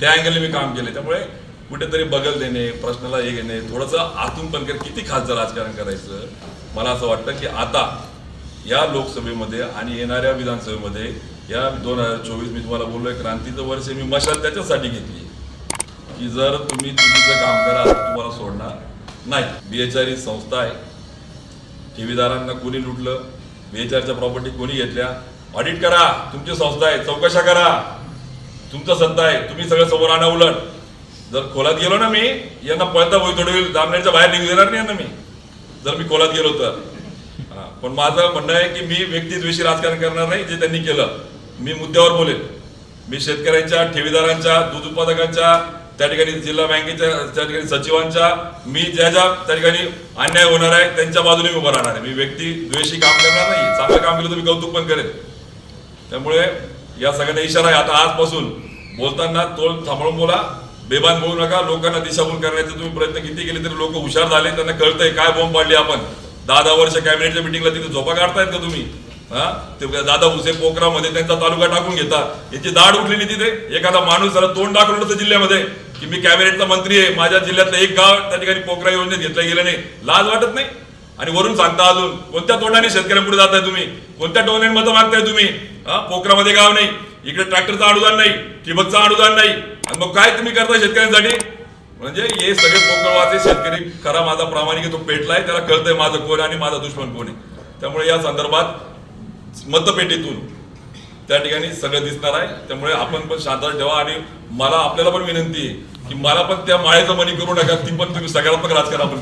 त्या अँगलने मी काम केले त्यामुळे कुठेतरी बगल देणे प्रश्नाला हे घेणे थोडंसं आतून पण किती खासदार राजकारण करायचं? मला असं वाटतं की आता या लोकसभेमध्ये आणि येणाऱ्या विधानसभेमध्ये या दोन हजार चोवीस मी तुम्हाला बोललोय क्रांतीचं वर्ष मी मशाल त्याच्यासाठी घेतली. की जर तुम्ही चुकीचं काम करा तुम्हाला सोडणार नाही. बी एच आर ही संस्था आहे. ठेवीदारांना कोणी लुटलं? बी एच प्रॉपर्टी कोणी घेतल्या? ऑडिट करा. तुमची संस्था आहे. चौकशा करा. तुमचं सत्ता आहे. तुम्ही सगळं समोर आणा उलट. जर खोलात गेलो ना मी यांना पळता भोई होईल जामनेरच्या बाहेर निघू देणार नाही यांना मी. जर मी खोलात गेलो तर. पण माझं म्हणणं आहे की मी व्यक्तिद्वेषी राजकारण करणार नाही जे त्यांनी केलं. मी मुद्द्यावर बोलेन. मी शेतकऱ्यांच्या ठेवीदारांच्या दूध उत्पादकांच्या त्या ठिकाणी जिल्हा बँकेच्या त्या ठिकाणी सचिवांच्या मी ज्या ज्या त्या ठिकाणी अन्याय होणार आहे त्यांच्या बाजूने मी उभं राहणार आहे. मी व्यक्ती द्वेषी काम करणार नाही. चांगलं काम केलं तर मी कौतुक पण करेन. त्यामुळे या सगळ्यांना इशारा आहे. आता आजपासून बोलताना तोल थांबवून बोला. बेबान बोलू नका. लोकांना दिशाभूल करण्याचे तुम्ही प्रयत्न किती केले तरी लोक हुशार झाले. त्यांना कळतंय काय बॉम्ब पाडली आपण. दहा दहा वर्ष कॅबिनेटच्या मिटिंगला तिथे झोपा काढतायत का तुम्ही? हा? ते दादा भुसे पोखरामध्ये त्यांचा तालुका टाकून घेता याची दाढ उठलेली तिथे. एखादा माणूस जरा तोंड दाखवलं होतं जिल्ह्यामध्ये की मी कॅबिनेटचा मंत्री आहे. माझ्या जिल्ह्यातलं एक गाव त्या ठिकाणी पोखरा योजनेत घेतलं गेलं नाही. लाज वाटत नाही? आणि वरून सांगता अजून कोणत्या तोंडाने शेतकऱ्यांपुढे जाताय तुम्ही? कोणत्या टोनाने मतं मागताय तुम्ही? हा पोखरामध्ये गाव नाही. इकडे ट्रॅक्टरचं अनुदान नाही ठिबकचं अनुदान नाही. आणि मग काय तुम्ही करताय शेतकऱ्यांसाठी? म्हणजे हे सगळे पोकळवाचे शेतकरी खरा माझा प्रामाणिक तो पेटलाय त्याला कळतंय माझं कोण आणि माझा दुश्मन कोण आहे. त्यामुळे या संदर्भात मतपेटीतून त्या ठिकाणी सगळं दिसणार आहे. त्यामुळे आपण पण शांत ठेवा आणि मला आपल्याला पण विनंती आहे की मला पण त्या माळेचं मनी करू नका ती पण तुम्ही सकारात्मक राजकारण आपण